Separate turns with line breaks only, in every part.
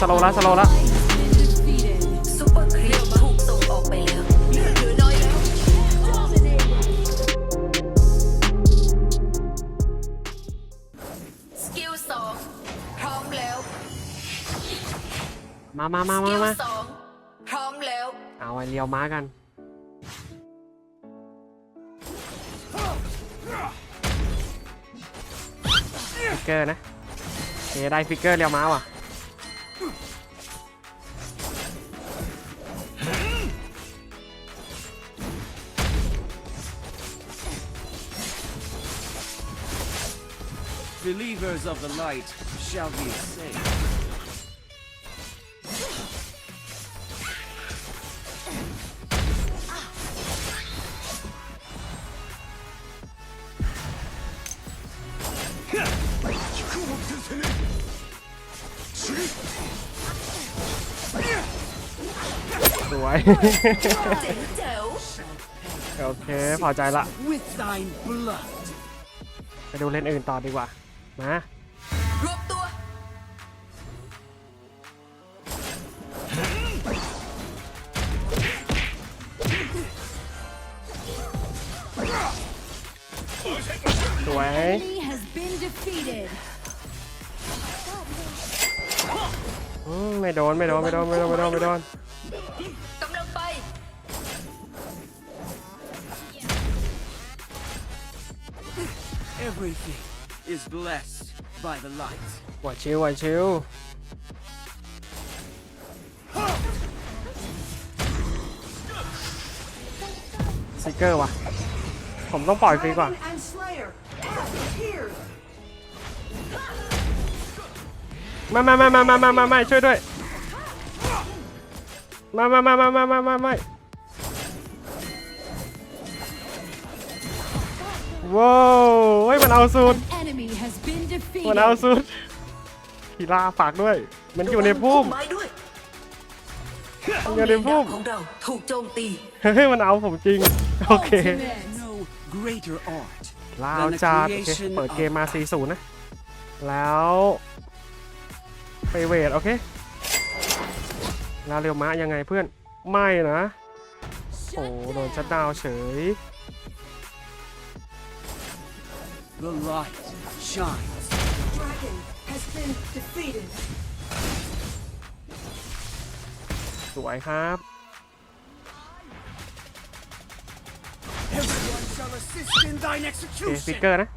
สโลละสโลละ
มา
มามามามา
พร้อมแล้ว
เอาไอเลียวม้ากัน ฟิกเกอร์นะเคได้ฟิกเกอร์เลียวม้าว่ะ
Believers of the light shall be saved.
สวย
เจ๋งแจ๋ว
โอเค พอใจละ
With thine blood.
ไปดูเลนส์อื่นต่อดีกว่า มา
รวบตัว
สวย
Enemy has been defeated.
อืมไม่โดนไม่โดนไม่โดนไม่โดนไม่โดนไม่โดน
กำลังไป
Everything is blessed by the light.
ไหวชิวไหวชิวซิกเกอร์ว่ะ ผมต้องปล่อยฟรีก่อน
and Slayer have appeared.
ไม่ไม่ไม่ไม่ไม่ไม่ไม่ไม่ช่วยด้วยไม่ไม่ไม่ไม่ไม่ไม่ไม่ไม่ว้าวเฮ้ย มันเอาสูตร
Enemy has been
มันเอา
defeated.
สูตรพีลาฝากด้วย มันอยู่ในพุ่ม
ไม้ด้วย
มันอยู่ในพุ่ม
ของเราถูกโจมตี
เฮ้ยมันเอาผมจริง โอเค
Ultimate.
No greater art
ลาว
than the
จัดโอเค
creation
เปิด
of
เกมมา 40 นะ แล้วไปเวท โอเคแล้วเรียวมะยังไงเพื่อน ไม่นะ โอ้
Shut
โดนชัด
down.
ดาวน์เฉย
the light shines.
Dragon has been defeated.
สวยครับ
Everyone shall assist in thine
โอเคฟิก
execution.
เกอร์นะ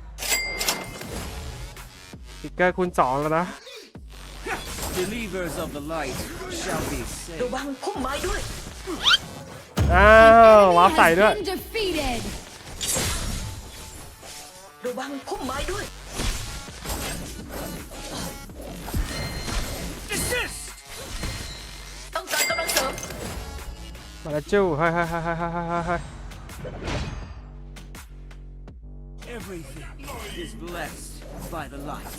ฟิกเกอร์คูณสองแล้วนะ
Believers of the light shall be
ระ
saved.
วังพุ่มไม้ด้วย
อ้าว
Enemy
วาร์ปใส่
has
ด้วย
been defeated.
ระวังพุ่มไม้ด้วย
Desist!
ต้องการกำลังเสริม
มาแล้วจู้เฮ้ยเฮ้ยเฮ้ยเฮ้ยเฮ้ยเฮ้ยเฮ้ย
Everything is blessed by the light.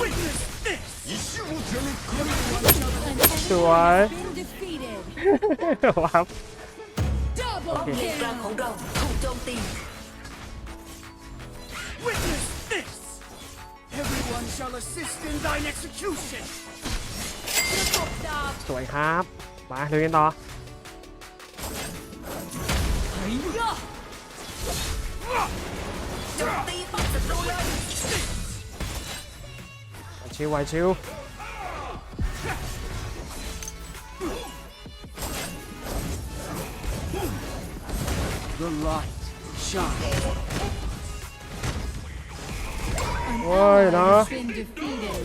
Witness this!
An enemy
Sure.
has been defeated.
วาร์ป
Double
เลนกลางของ
kill.
เราถูกโจมตี
Witness this! Everyone shall assist in thine execution!
สวยครับ มาเรียนต่อชิวไวชิว โอ้ยเนาะ
Has been defeated.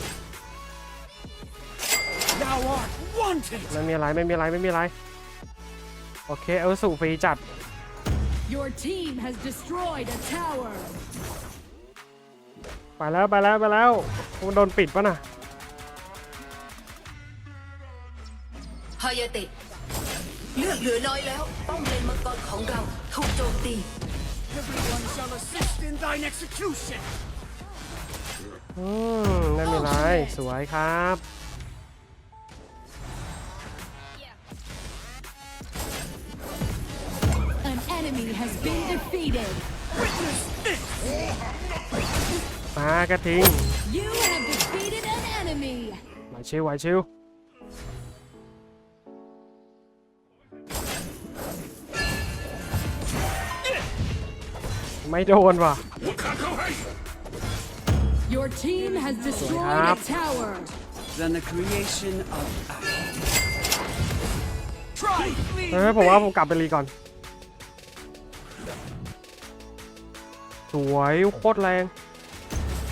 Thou art wanted!
ไม่มีอะไรไม่มีอะไรไม่มีอะไร โอเค เอาสู่ฟรีจัด
Your team has destroyed a tower.
ไปแล้วไปแล้วไปแล้วมันโดนปิดปะน่ะ
ฮายาเตะเลือดเหลือน้อยแล้ว ป้อมเลนมังกรของเรา ถูกโจมตี
Everyone shall assist in thine execution.
อืมไม่มีไรสวยครับ
An enemy has been defeated.
Witness this!
มากระทิง
You have defeated an enemy. enemy.
ไหวชิวไหวชิวไม่โดนว่ะ
Your team has destroyed a
Yep.
tower.
Than the creation of Adam. Try me.
เฮ้ยผมว่าผมกลับไปรีก่อน สวยโคตรแรง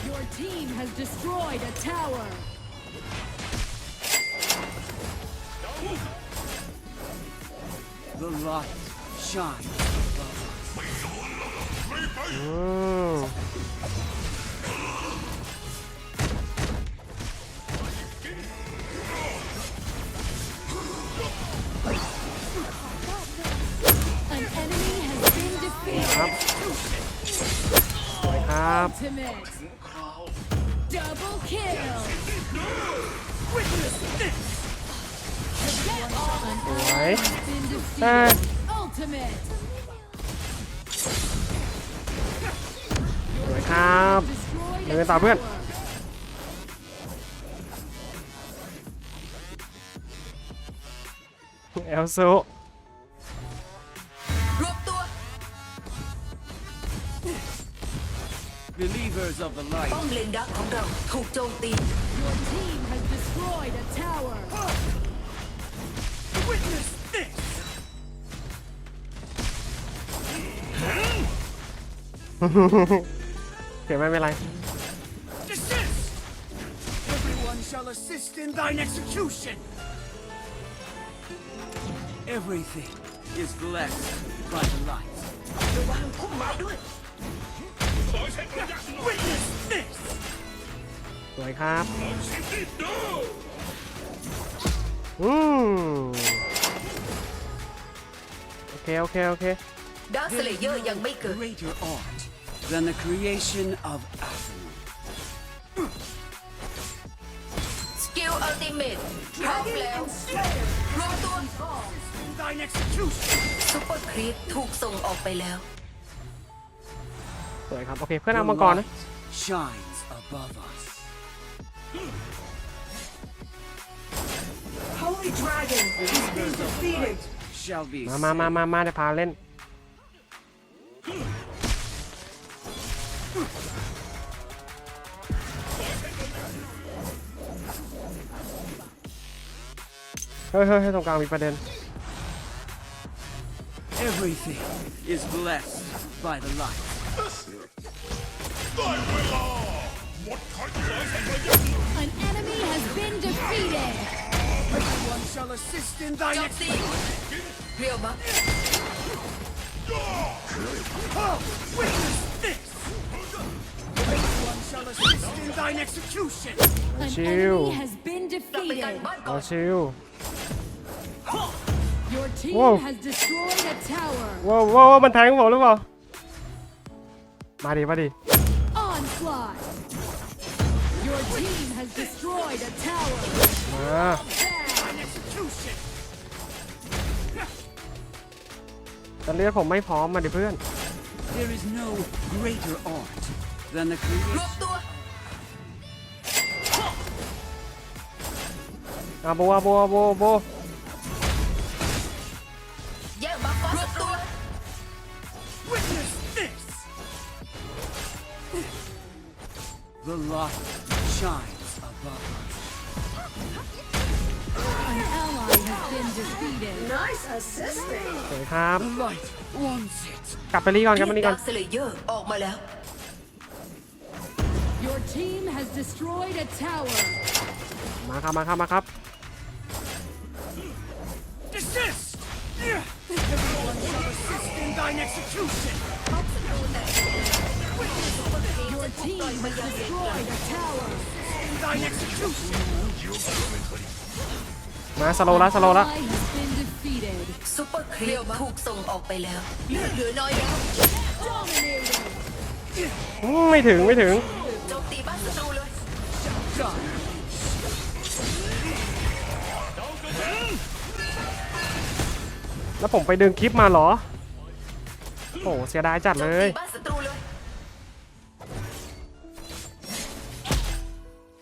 Your team has destroyed a tower.
The light shines above us.
อืม ครับ
สว
ย
แต่
สวยครับเดินต่อเพื่อนเอลโซ
Believers of the light.
ป้อมเลนดักของเราถูกโจมตี
Your team has destroyed a tower.
Witness this.
เขียนไม่เป็นไร
Desist. Everyone shall assist in thine execution. Everything is blessed by the light.
ระวังพุ่มไม้ด้วย
Witness this.
สวยครับอืมโอเค โอเค โอเค
ดาร์คสเลเยอร์ยังไม่เกิด
greater art than the creation of Adam.
สกิลอัลติเมทพร้อม
Dragon
แล้ว
and Slayer.
รวมตัว
In thine execution.
ซุปเปอร์ครีปถูกส่งออกไปแล้ว
สวยครับ โอเค เพื่อน
The
เอามังกรนะ
light shines above us.
Holy Dragon has been defeated.
Shall be
มามามามามาเดี๋ยวพาเล่น เฮ้ยเฮ้ยเฮ้ยตรงกลางมีประเด็น
Everything is blessed by the light.
An enemy has been defeated.
Everyone shall assist in
โจ
thine
มตี
execution.
เรียวมา
Oh, witness this. Everyone shall assist in thine execution.
An
Chill.
enemy has been
กลับไปกัน
defeated.
บ้านก่
เอา
อน
ชิว
Your team
Whoa.
has destroyed a tower.
ว้าวว้าวมันแทงผมหรือเปล่า มาดิ มาดิ
team has destroyed a tower.
มา
Thine execution.
ตอนนี้ผมไม่พร้อมมาดิเพื่อน
There is no greater art than the
รว
creation.
บตัว
อาโบอาโบอาโบอาโบ
แย่งบัฟฟ้ารวบตัว
Witness this. The light shines above us.
An ally has been defeated.
Nice assisting.
สวยครับ
The light wants it.
กลับไปรีก่อนกลับไปรีก่
ดา
อน
ร์คสเลเยอร์ออกมาแล้ว
Your team has destroyed a tower.
มาครับมาครับมาครับ
Desist! Everyone shall assist in thine execution.
Your team has destroyed a tower.
In thine execution.
มาสโลว์ละสโลว์ละ
Ally has been defeated.
ซุปเปอร์ครีปถูกส่งออกไปแล้วเลือดเหลือน้อยแล้ว
Dominated.
อืมไม่ถึงไม่ถึง
โจมตีบ้านศัตรูเลย
Done.
แล้วผมไปดึงคลิปมาเหรอ โอ้เสียดายจัด
โจ
เล
ม
ย
ตีบ้าน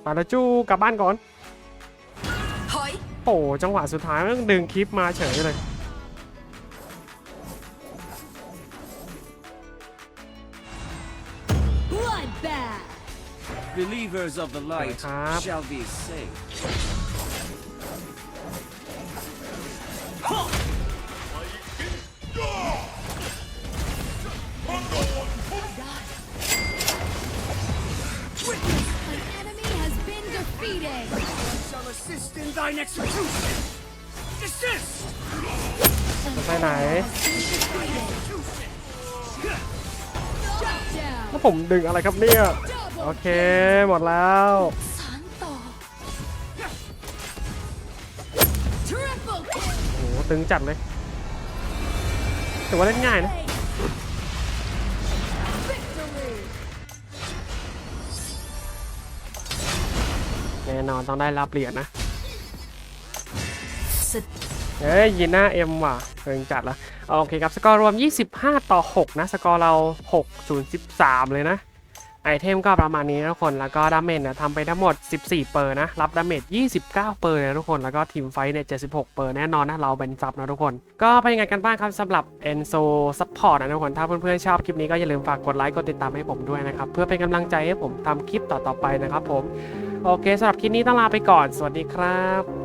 ศัตรูเลย
ไปาละจูกลับบ้านก่อน
ถอย
โอ้จังหวะสุดท้ายมันดึงคลิปมาเฉยเลย
Bloodbath.
Believers of
ไปไหน แล้วผมดึงอะไรครับเนี่ย โอเค หมดแล้วโอ้ตึงจัดเลยถือว่าเล่นง่ายนะแน่นอนต้องได้รับเหรียญนะ
สุด
เอ้ยยินหน้าเอ็มว่ะเพิ่งจัดละโอเคครับ สกอร์รวม 25 ต่อ 6 นะ สกอร์เรา 6 0 13 เลยนะ ไอเทมก็ประมาณนี้นะทุกคน แล้วก็ดาเมจเนี่ยทำไปทั้งหมด 14 เปอร์นะ รับดาเมจ 29 เปอร์นะทุกคน แล้วก็ทีมไฟท์เนี่ย 76 เปอร์แน่นอนนะ เราเป็นซับนะทุกคน ก็เป็นยังไงกันบ้างครับสำหรับ Enso Support นะทุกคน ถ้าเพื่อนๆชอบคลิปนี้ก็อย่าลืมฝากกดไลค์ กดติดตามให้ผมด้วยนะครับ เพื่อเป็นกำลังใจให้ผมทำคลิปต่อๆไปนะครับผม โอเคสำหรับคลิปนี้ต้องลาไปก่อน สวัสดีครับ